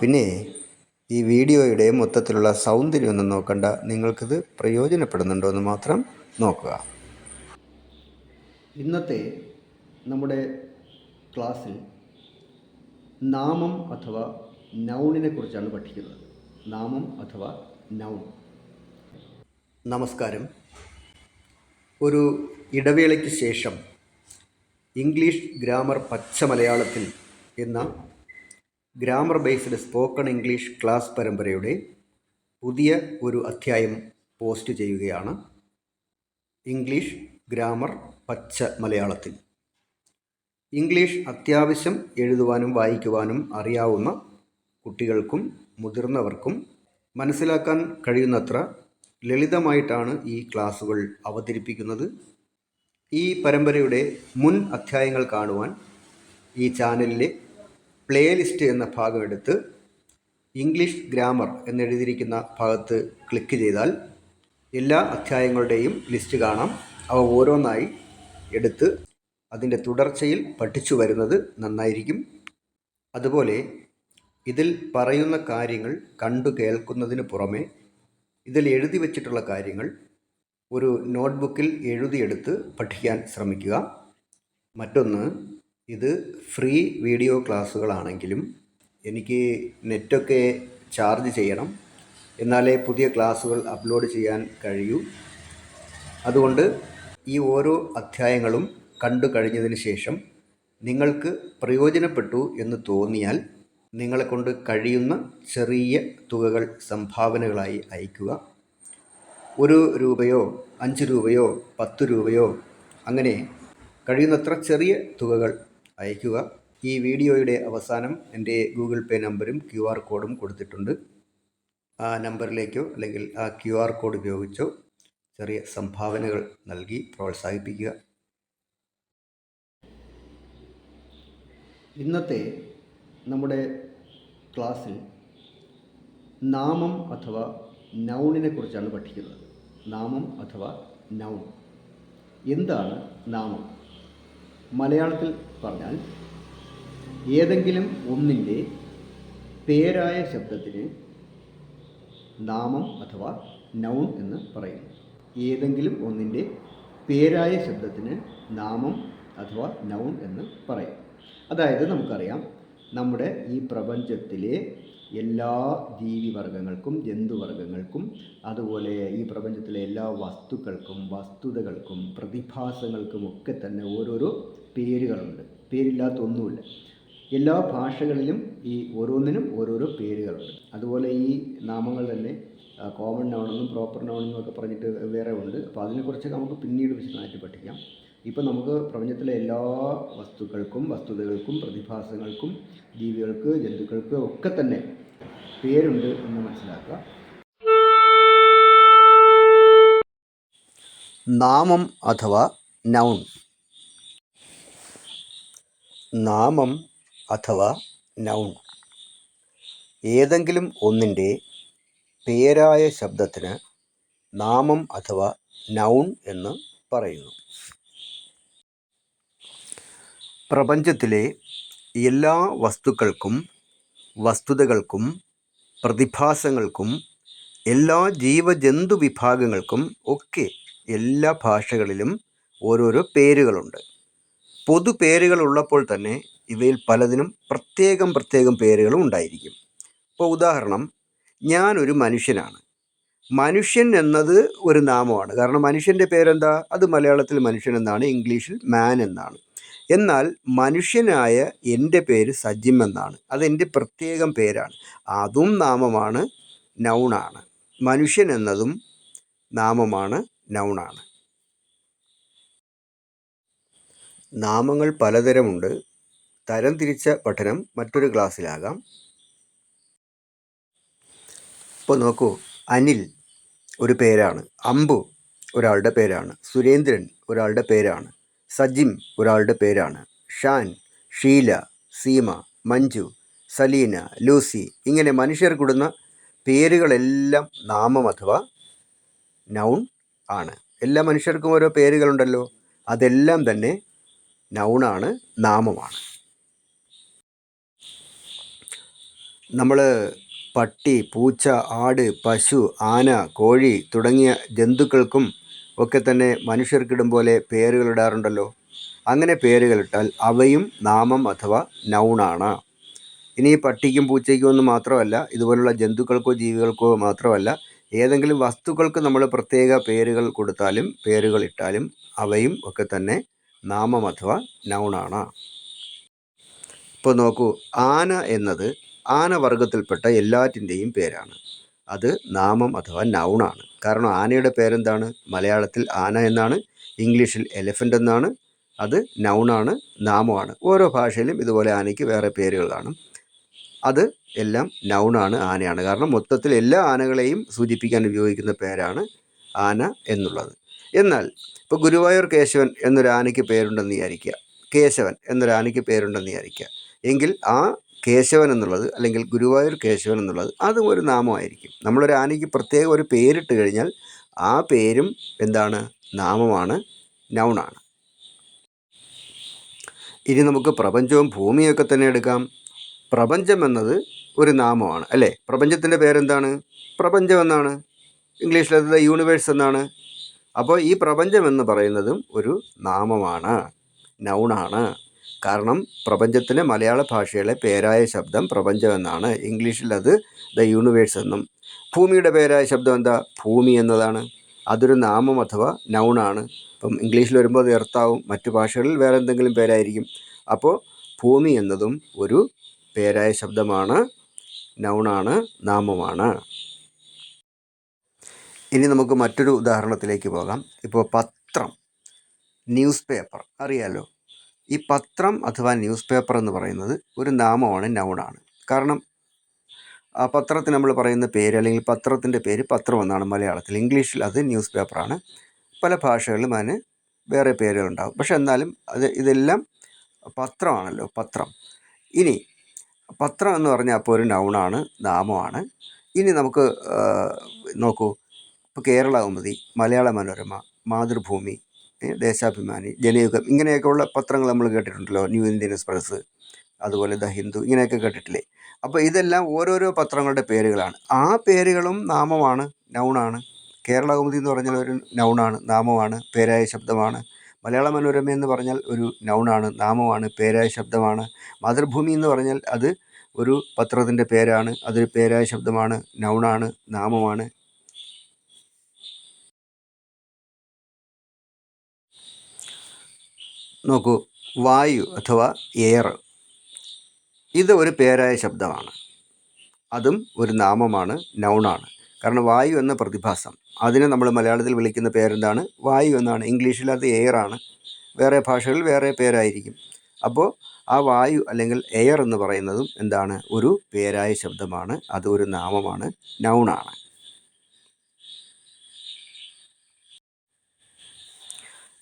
പിന്നെ ഈ വീഡിയോയുടെ മൊത്തത്തിലുള്ള സൗന്ദര്യം ഒന്നും നോക്കണ്ട. നിങ്ങൾക്കിത് പ്രയോജനപ്പെടുന്നുണ്ടോ എന്ന് മാത്രം നോക്കുക. ഇന്നത്തെ നമ്മുടെ ക്ലാസ്സിൽ നാമം അഥവാ നൗണിനെ കുറിച്ചാണ് പഠിക്കുന്നത്. നാമം അഥവാ നൗൺ. നമസ്കാരം. ഒരു ഇടവേളയ്ക്ക് ശേഷം ഇംഗ്ലീഷ് ഗ്രാമർ പച്ച മലയാളത്തിൽ എന്ന grammar based spoken English class പരമ്പരയുടെ പുതിയ ഒരു അധ്യായം പോസ്റ്റ് ചെയ്യുകയാണ്. ഇംഗ്ലീഷ് ഗ്രാമർ പച്ച മലയാളത്തിൽ. ഇംഗ്ലീഷ് അത്യാവശ്യം എഴുതുവാനും വായിക്കുവാനും അറിയാവുന്ന കുട്ടികൾക്കും മുതിർന്നവർക്കും മനസ്സിലാക്കാൻ കഴിയുന്നത്ര ലളിതമായിട്ടാണ് ഈ ക്ലാസ്സുകൾ അവതരിപ്പിക്കുന്നത്. ഈ പരമ്പരയുടെ മുൻ അധ്യായങ്ങൾ കാണുവാൻ ഈ ചാനലിലെ പ്ലേലിസ്റ്റ് എന്ന ഭാഗം എടുത്ത് ഇംഗ്ലീഷ് ഗ്രാമർ എന്നെഴുതിയിരിക്കുന്ന ഭാഗത്ത് ക്ലിക്ക് ചെയ്താൽ എല്ലാ അധ്യായങ്ങളുടെയും ലിസ്റ്റ് കാണാം. അവ ഓരോന്നായി എടുത്ത് അതിന്റെ തുടർച്ചയിൽ പഠിച്ചു വരുന്നത് നന്നായിരിക്കും. അതുപോലെ ഇതിൽ പറയുന്ന കാര്യങ്ങൾ കണ്ടു കേൾക്കുന്നതിന് പുറമെ ഇതിൽ എഴുതി വച്ചിട്ടുള്ള കാര്യങ്ങൾ ഒരു നോട്ട്ബുക്കിൽ എഴുതിയെടുത്ത് പഠിക്കാൻ ശ്രമിക്കുക. മറ്റൊന്ന് ഇത് ഫ്രീ വീഡിയോ ക്ലാസ്സുകളാണെങ്കിലും എനിക്ക് നെറ്റൊക്കെ ചാർജ് ചെയ്യണം. എന്നാലേ പുതിയ ക്ലാസ്സുകൾ അപ്ലോഡ് ചെയ്യാൻ കഴിയൂ. അതുകൊണ്ട് ഈ ഓരോ അധ്യായങ്ങളും കണ്ടു കഴിഞ്ഞതിന് ശേഷം നിങ്ങൾക്ക് പ്രയോജനപ്പെട്ടു എന്ന് തോന്നിയാൽ നിങ്ങളെക്കൊണ്ട് കഴിയുന്ന ചെറിയ തുകകൾ സംഭാവനകളായി അയക്കുക. ഒരു രൂപയോ അഞ്ച് രൂപയോ പത്ത് രൂപയോ അങ്ങനെ കഴിയുന്നത്ര ചെറിയ തുകകൾ അയയ്ക്കുക. ഈ വീഡിയോയുടെ അവസാനം എന്റെ ഗൂഗിൾ പേ നമ്പരും ക്യു ആർ കോഡും കൊടുത്തിട്ടുണ്ട്. ആ നമ്പറിലേക്കോ അല്ലെങ്കിൽ ആ ക്യു ആർ കോഡ് ഉപയോഗിച്ചോ ചെറിയ സംഭാവനകൾ നൽകി പ്രോത്സാഹിപ്പിക്കുക. ഇന്നത്തെ നമ്മുടെ ക്ലാസ്സിൽ നാമം അഥവാ നൗണിനെ കുറിച്ചാണ് പഠിക്കുന്നത്. നാമം അഥവാ നൗൺ എന്താണ് നാമം? മലയാളത്തിൽ പറഞ്ഞാൽ ഏതെങ്കിലും ഒന്നിന്റെ പേരായ ശബ്ദത്തിന് നാമം അഥവാ നൗൺ എന്ന് പറയുന്നു. ഏതെങ്കിലും ഒന്നിന്റെ പേരായ ശബ്ദത്തിന് നാമം അഥവാ നൗൺ എന്ന് പറയും. അതായത് നമുക്കറിയാം നമ്മുടെ ഈ പ്രപഞ്ചത്തിലെ എല്ലാ ജീവിവർഗങ്ങൾക്കും ജന്തുവർഗങ്ങൾക്കും അതുപോലെ ഈ പ്രപഞ്ചത്തിലെ എല്ലാ വസ്തുക്കൾക്കും വസ്തുതകൾക്കും പ്രതിഭാസങ്ങൾക്കും ഒക്കെ തന്നെ ഓരോരോ പേരുകളുണ്ട്. പേരില്ലാത്ത ഒന്നുമില്ല എല്ലാ ഭാഷകളിലും ഈ ഓരോന്നിനും ഓരോരോ പേരുകളുണ്ട്. അതുപോലെ ഈ നാമങ്ങൾ തന്നെ കോമൺ നൗണെന്നും പ്രോപ്പർ നൗണെന്നും ഒക്കെ പറഞ്ഞിട്ട് വേറെ ഉണ്ട്. അപ്പോൾ അതിനെക്കുറിച്ചൊക്കെ നമുക്ക് പിന്നീട് വിശദമായിട്ട് പഠിക്കാം. ഇപ്പം നമുക്ക് പ്രപഞ്ചത്തിലെ എല്ലാ വസ്തുക്കൾക്കും വസ്തുതകൾക്കും പ്രതിഭാസങ്ങൾക്കും ജീവികൾക്ക് ജന്തുക്കൾക്ക് ഒക്കെ തന്നെ പേരുണ്ട് എന്ന് മനസ്സിലാക്കുക. നാമം അഥവാ നൗൺ നാമം അഥവാ നൗൺ ഏതെങ്കിലും ഒന്നിന്റെ പേരായ ശബ്ദത്തിന് നാമം അഥവാ നൗൺ എന്ന് പറയുന്നു. പ്രപഞ്ചത്തിലെ എല്ലാ വസ്തുക്കൾക്കും വസ്തുതകൾക്കും പ്രതിഭാസങ്ങൾക്കും എല്ലാ ജീവജന്തു വിഭാഗങ്ങൾക്കും ഒക്കെ എല്ലാ ഭാഷകളിലും ഓരോരോ പേരുകളുണ്ട്. പൊതു പേരുകൾ ഉള്ളപ്പോൾ തന്നെ ഇവയിൽ പലതിനും പ്രത്യേകം പ്രത്യേകം പേരുകളും ഉണ്ടായിരിക്കും. ഇപ്പോൾ ഉദാഹരണം ഞാനൊരു മനുഷ്യനാണ്. മനുഷ്യൻ എന്നത് ഒരു നാമമാണ്. കാരണം മനുഷ്യന്റെ പേരെന്താ? അത് മലയാളത്തിൽ മനുഷ്യൻ എന്നാണ് ഇംഗ്ലീഷിൽ മാൻ എന്നാണ്. എന്നാൽ മനുഷ്യനായ എന്റെ പേര് സജിം എന്നാണ്. അതെന്റെ പ്രത്യേകം പേരാണ്. അതും നാമമാണ് നൗണാണ് മനുഷ്യൻ എന്നതും നാമമാണ് നൗണാണ് നാമങ്ങൾ പലതരമുണ്ട്. തരംതിരിച്ച പഠനം മറ്റൊരു ക്ലാസ്സിലാകാം. ഇപ്പോൾ നോക്കൂ അനിൽ ഒരു പേരാണ് അമ്പു ഒരാളുടെ പേരാണ് സുരേന്ദ്രൻ ഒരാളുടെ പേരാണ് സജിം ഒരാളുടെ പേരാണ് ഷാൻ ഷീല സീമ മഞ്ജു സലീന ലൂസി ഇങ്ങനെ മനുഷ്യർക്കിടുന്ന പേരുകളെല്ലാം നാമം അഥവാ നൗൺ ആണ്. എല്ലാ മനുഷ്യർക്കും ഓരോ പേരുകളുണ്ടല്ലോ. അതെല്ലാം തന്നെ നൗണാണ് നാമമാണ്. നമ്മൾ പട്ടി പൂച്ച ആട് പശു ആന കോഴി തുടങ്ങിയ ജന്തുക്കൾക്കും ഒക്കെ തന്നെ മനുഷ്യർക്കിടും പോലെ പേരുകളിടാറുണ്ടല്ലോ അങ്ങനെ പേരുകളിട്ടാൽ അവയും നാമം അഥവാ നൗണാണ്. ഇനി പട്ടിക്കും പൂച്ചയ്ക്കും ഒന്നും മാത്രമല്ല ഇതുപോലുള്ള ജന്തുക്കൾക്കോ ജീവികൾക്കോ മാത്രമല്ല ഏതെങ്കിലും വസ്തുക്കൾക്ക് നമ്മൾ പ്രത്യേക പേരുകൾ കൊടുത്താലും പേരുകൾ ഇട്ടാലും അവയും ഒക്കെ തന്നെ നാമം അഥവാ നൗണാണ്. ഇപ്പോൾ നോക്കൂ ആന എന്നത് ആനവർഗത്തിൽപ്പെട്ട എല്ലാറ്റിന്റെയും പേരാണ്. അത് നാമം അഥവാ നൗണാണ്. കാരണം ആനയുടെ പേരെന്താണ്? മലയാളത്തിൽ ആന എന്നാണ് ഇംഗ്ലീഷിൽ എലഫന്റ് എന്നാണ് അത് നൗണാണ് നാമമാണ്. ഓരോ ഭാഷയിലും ഇതുപോലെ ആനയ്ക്ക് വേറെ പേരുകളാണ്. അത് എല്ലാം നൗണാണ് ആനയാണ്. കാരണം മൊത്തത്തിൽ എല്ലാ ആനകളെയും സൂചിപ്പിക്കാൻ ഉപയോഗിക്കുന്ന പേരാണ് ആന എന്നുള്ളത്. എന്നാൽ ഇപ്പോൾ ഗുരുവായൂർ കേശവൻ എന്നൊരു ആനയ്ക്ക് പേരുണ്ടെന്ന് വിചാരിക്കുക. കേശവൻ എന്നൊരു ആനയ്ക്ക് പേരുണ്ടെന്ന് വിചാരിക്കുക. എങ്കിൽ ആ കേശവൻ എന്നുള്ളത് അല്ലെങ്കിൽ ഗുരുവായൂർ കേശവൻ എന്നുള്ളത് അതും ഒരു നാമമായിരിക്കും. നമ്മളൊരു ആനയ്ക്ക് പ്രത്യേക ഒരു പേരിട്ട് കഴിഞ്ഞാൽ ആ പേരും എന്താണ്? നാമമാണ് നൗണാണ്. ഇനി നമുക്ക് പ്രപഞ്ചവും ഭൂമിയൊക്കെ തന്നെ എടുക്കാം. പ്രപഞ്ചം എന്നത് ഒരു നാമമാണ് അല്ലേ? പ്രപഞ്ചത്തിന്റെ പേരെന്താണ്? പ്രപഞ്ചം എന്നാണ്. ഇംഗ്ലീഷിൽ യൂണിവേഴ്സ് എന്നാണ്. അപ്പോൾ ഈ പ്രപഞ്ചം എന്ന് പറയുന്നതും ഒരു നാമമാണ് നൗണാണ് കാരണം പ്രപഞ്ചത്തിന് മലയാള ഭാഷയിലെ പേരായ ശബ്ദം പ്രപഞ്ചം എന്നാണ്. ഇംഗ്ലീഷിൽ അത് ദ യൂണിവേഴ്സ് എന്നും. ഭൂമിയുടെ പേരായ ശബ്ദം എന്താ? ഭൂമി എന്നതാണ്. അതൊരു നാമം അഥവാ നൗണാണ് ഇപ്പം ഇംഗ്ലീഷിൽ വരുമ്പോൾ അത് എർത്താവും. മറ്റു ഭാഷകളിൽ വേറെ എന്തെങ്കിലും പേരായിരിക്കും. അപ്പോൾ ഭൂമി എന്നതും ഒരു പേരായ ശബ്ദമാണ് നൗണാണ് നാമമാണ്. ഇനി നമുക്ക് മറ്റൊരു ഉദാഹരണത്തിലേക്ക് പോകാം. ഇപ്പോൾ പത്രം ന്യൂസ് പേപ്പർ അറിയാലോ? ഈ പത്രം അഥവാ ന്യൂസ് പേപ്പർ എന്ന് പറയുന്നത് ഒരു നാമമാണ് നൗണാണ്. കാരണം ആ പത്രത്തിന് നമ്മൾ പറയുന്ന പേര് അല്ലെങ്കിൽ പത്രത്തിന്റെ പേര് പത്രം എന്നാണ് മലയാളത്തിൽ. ഇംഗ്ലീഷിൽ അത് ന്യൂസ് പേപ്പറാണ് പല ഭാഷകളിലും അതിന് വേറെ പേരുകളുണ്ടാകും പക്ഷെ എന്നാലും അത് ഇതെല്ലാം പത്രമാണല്ലോ പത്രം. ഇനി പത്രം എന്ന് പറഞ്ഞാൽ അപ്പോൾ ഒരു നൗണാണ് നാമമാണ്. ഇനി നമുക്ക് നോക്കൂ. ഇപ്പോൾ കേരളാകുമതി മലയാള മനോരമ മാതൃഭൂമി ദേശാഭിമാനി ജനയുഗം ഇങ്ങനെയൊക്കെയുള്ള പത്രങ്ങൾ നമ്മൾ കേട്ടിട്ടുണ്ടല്ലോ. ന്യൂ ഇന്ത്യൻ എക്സ്പ്രസ് അതുപോലെ ദ ഹിന്ദു ഇങ്ങനെയൊക്കെ കേട്ടിട്ടില്ലേ? അപ്പോൾ ഇതെല്ലാം ഓരോരോ പത്രങ്ങളുടെ പേരുകളാണ്. ആ പേരുകളും നാമമാണ് നൗണാണ്. കേരളകൗമുദി എന്ന് പറഞ്ഞാൽ ഒരു നൗണാണ് നാമമാണ് പേരായ ശബ്ദമാണ്. മലയാള മനോരമ എന്ന് പറഞ്ഞാൽ ഒരു നൗണാണ് നാമമാണ് പേരായ ശബ്ദമാണ്. മാതൃഭൂമി എന്ന് പറഞ്ഞാൽ അത് ഒരു പത്രത്തിന്റെ പേരാണ് അതൊരു പേരായ ശബ്ദമാണ് നൗണാണ് നാമമാണ്. നോക്കൂ വായു അഥവാ എയർ. ഇത് ഒരു പേരായ ശബ്ദമാണ്. അതും ഒരു നാമമാണ് നൗണാണ്. കാരണം വായു എന്ന പ്രതിഭാസം. അതിനെ നമ്മൾ മലയാളത്തിൽ വിളിക്കുന്ന പേരെന്താണ്? വായു എന്നാണ്. ഇംഗ്ലീഷിൽ അത് എയർ ആണ് വേറെ ഭാഷകളിൽ വേറെ പേരായിരിക്കും. അപ്പോൾ ആ വായു അല്ലെങ്കിൽ എയർ എന്ന് പറയുന്നതും എന്താണ്? ഒരു പേരായ ശബ്ദമാണ്. അത് ഒരു നാമമാണ് നൗണാണ്.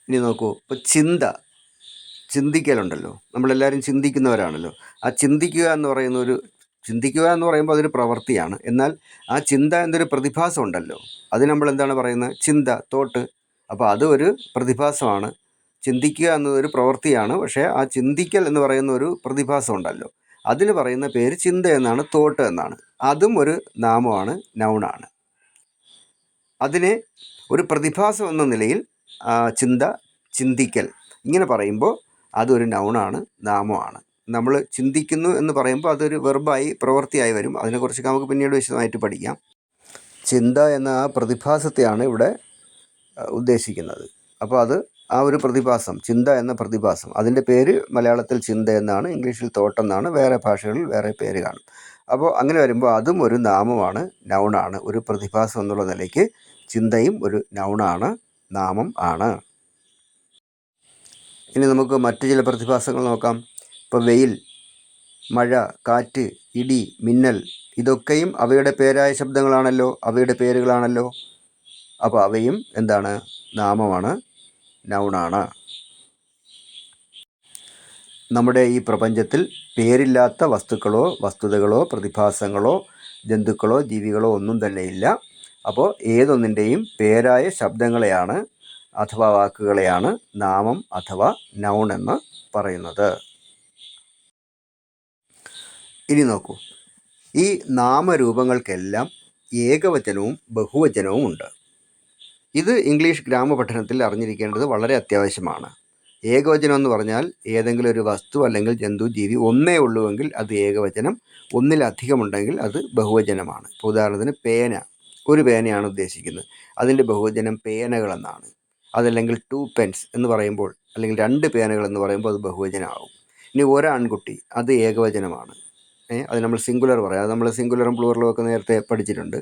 ഇനി നോക്കൂ ഇപ്പോൾ ചിന്ത ചിന്തിക്കലുണ്ടല്ലോ. നമ്മളെല്ലാവരും ചിന്തിക്കുന്നവരാണല്ലോ. ആ ചിന്തിക്കുക എന്ന് പറയുന്ന ഒരു ചിന്തിക്കുക എന്ന് പറയുമ്പോൾ അതൊരു പ്രവൃത്തിയാണ്. എന്നാൽ ആ ചിന്ത എന്നൊരു പ്രതിഭാസം ഉണ്ടല്ലോ അത് നമ്മൾ എന്താണ് പറയുന്നത്? ചിന്ത തോട്ട്. അപ്പോൾ അത് ഒരു പ്രതിഭാസമാണ്. ചിന്തിക്കുക എന്നതൊരു പ്രവൃത്തിയാണ്. പക്ഷേ ആ ചിന്തിക്കൽ എന്ന് പറയുന്ന ഒരു പ്രതിഭാസം ഉണ്ടല്ലോ അതിന് പറയുന്ന പേര് ചിന്ത എന്നാണ് തോട്ട് എന്നാണ്. അതും ഒരു നാമമാണ് നൗണാണ്. അതിനെ ഒരു പ്രതിഭാസം എന്ന നിലയിൽ ചിന്ത ചിന്തിക്കൽ ഇങ്ങനെ പറയുമ്പോൾ അതൊരു നൗണാണ് നാമമാണ്. നമ്മൾ ചിന്തിക്കുന്നു എന്ന് പറയുമ്പോൾ അതൊരു വെർബായി പ്രവൃത്തിയായി വരും. അതിനെക്കുറിച്ചൊക്കെ നമുക്ക് പിന്നീട് വിശദമായിട്ട് പഠിക്കാം. ചിന്ത എന്ന ആ പ്രതിഭാസത്തെയാണ് ഇവിടെ ഉദ്ദേശിക്കുന്നത്. അപ്പോൾ അത് ആ ഒരു പ്രതിഭാസം ചിന്ത എന്ന പ്രതിഭാസം. അതിന്റെ പേര് മലയാളത്തിൽ ചിന്ത എന്നാണ് ഇംഗ്ലീഷിൽ തോട്ടെന്നാണ് വേറെ ഭാഷകളിൽ വേറെ പേര് കാണും. അപ്പോൾ അങ്ങനെ വരുമ്പോൾ അതും ഒരു നാമമാണ് നൗണാണ് ഒരു പ്രതിഭാസം എന്നുള്ള നിലയ്ക്ക് ചിന്തയും ഒരു നൗണാണ് നാമം ആണ്. ഇനി നമുക്ക് മറ്റു ചില പ്രതിഭാസങ്ങൾ നോക്കാം. ഇപ്പോൾ വെയിൽ മഴ കാറ്റ് ഇടി മിന്നൽ ഇതൊക്കെയും അവയുടെ പേരായ ശബ്ദങ്ങളാണല്ലോ അവയുടെ പേരുകളാണല്ലോ. അപ്പോൾ അവയും എന്താണ്? നാമമാണ് നൗണാണ്. നമ്മുടെ ഈ പ്രപഞ്ചത്തിൽ പേരില്ലാത്ത വസ്തുക്കളോ വസ്തുതകളോ പ്രതിഭാസങ്ങളോ ജന്തുക്കളോ ജീവികളോ ഒന്നും തന്നെയില്ല. അപ്പോൾ ഏതൊന്നിന്റെയും പേരായ ശബ്ദങ്ങളെയാണ് അഥവാ വാക്കുകളെയാണ് നാമം അഥവാ നൗൺ എന്ന് പറയുന്നത്. ഇനി നോക്കൂ. ഈ നാമരൂപങ്ങൾക്കെല്ലാം ഏകവചനവും ബഹുവചനവും ഉണ്ട്. ഇത് ഇംഗ്ലീഷ് ഗ്രാമ പഠനത്തിൽ അറിഞ്ഞിരിക്കേണ്ടത് വളരെ അത്യാവശ്യമാണ്. ഏകവചനം എന്ന് പറഞ്ഞാൽ ഏതെങ്കിലും ഒരു വസ്തു അല്ലെങ്കിൽ ജന്തു ജീവി ഒന്നേ ഉള്ളുവെങ്കിൽ അത് ഏകവചനം ഒന്നിലധികം ഉണ്ടെങ്കിൽ അത് ബഹുവചനമാണ്. ഉദാഹരണത്തിന് പേന. ഒരു പേനയാണ് ഉദ്ദേശിക്കുന്നത്. അതിന്റെ ബഹുവചനം പേനകളെന്നാണ്. അതല്ലെങ്കിൽ ടു പെൻസ് എന്ന് പറയുമ്പോൾ അല്ലെങ്കിൽ രണ്ട് പേനകൾ എന്ന് പറയുമ്പോൾ അത് ബഹുവചനമാകും. ഇനി ഒരാൺകുട്ടി അത് ഏകവചനമാണ്. അത് നമ്മൾ സിംഗുലർ പറയാം. അത് നമ്മൾ സിംഗുലറും പ്ലൂറലും ഒക്കെ നേരത്തെ പഠിച്ചിട്ടുണ്ട്.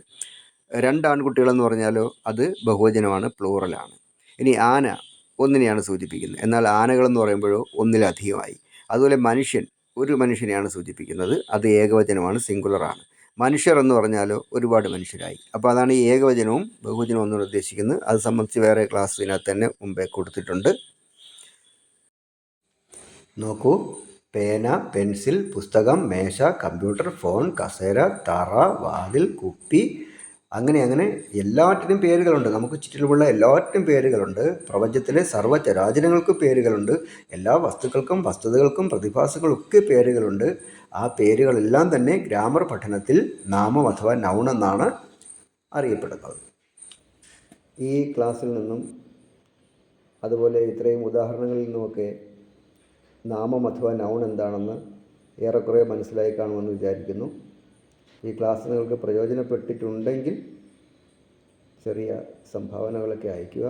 രണ്ട് ആൺകുട്ടികളെന്ന് പറഞ്ഞാലോ അത് ബഹുവചനമാണ് പ്ലൂറലാണ് ഇനി ആന ഒന്നിനെയാണ് സൂചിപ്പിക്കുന്നത്. എന്നാൽ ആനകളെന്ന് പറയുമ്പോഴോ ഒന്നിലധികമായി. അതുപോലെ മനുഷ്യൻ ഒരു മനുഷ്യനെയാണ് സൂചിപ്പിക്കുന്നത്. അത് ഏകവചനമാണ് സിംഗുലറാണ് മനുഷ്യർ എന്ന് പറഞ്ഞാൽ ഒരുപാട് മനുഷ്യരായി. അപ്പോൾ അതാണ് ഈ ഏകവചനവും ബഹുവചനവും എന്നുകൊണ്ട് ഉദ്ദേശിക്കുന്നത്. അത് സംബന്ധിച്ച് വേറെ ക്ലാസ് ഇതിനകത്ത് തന്നെ മുമ്പേ കൊടുത്തിട്ടുണ്ട്. നോക്കൂ. പേന പെൻസിൽ പുസ്തകം മേശ കമ്പ്യൂട്ടർ ഫോൺ കസേര തറ വാതിൽ കുപ്പി അങ്ങനെ അങ്ങനെ എല്ലാറ്റിനും പേരുകളുണ്ട്. നമുക്ക് ചുറ്റിലുമുള്ള എല്ലാറ്റിനും പേരുകളുണ്ട്. പ്രപഞ്ചത്തിലെ സർവചരാചരങ്ങൾക്കും പേരുകളുണ്ട്. എല്ലാ വസ്തുക്കൾക്കും വസ്തുതകൾക്കും പ്രതിഭാസങ്ങൾക്കൊക്കെ പേരുകളുണ്ട്. ആ പേരുകളെല്ലാം തന്നെ ഗ്രാമർ പഠനത്തിൽ നാമം അഥവാ നൗൺ എന്നാണ് അറിയപ്പെടുന്നത്. ഈ ക്ലാസ്സിൽ നിന്നും അതുപോലെ ഇത്രയും ഉദാഹരണങ്ങളിൽ നിന്നുമൊക്കെ നാമം അഥവാ നൗൺ എന്താണെന്ന് ഏറെക്കുറെ മനസ്സിലായി കാണുമെന്ന് വിചാരിക്കുന്നു. ഈ ക്ലാസ് നിങ്ങൾക്ക് പ്രയോജനപ്പെട്ടിട്ടുണ്ടെങ്കിൽ ചെറിയ സംഭാവനകളൊക്കെ അയയ്ക്കുക.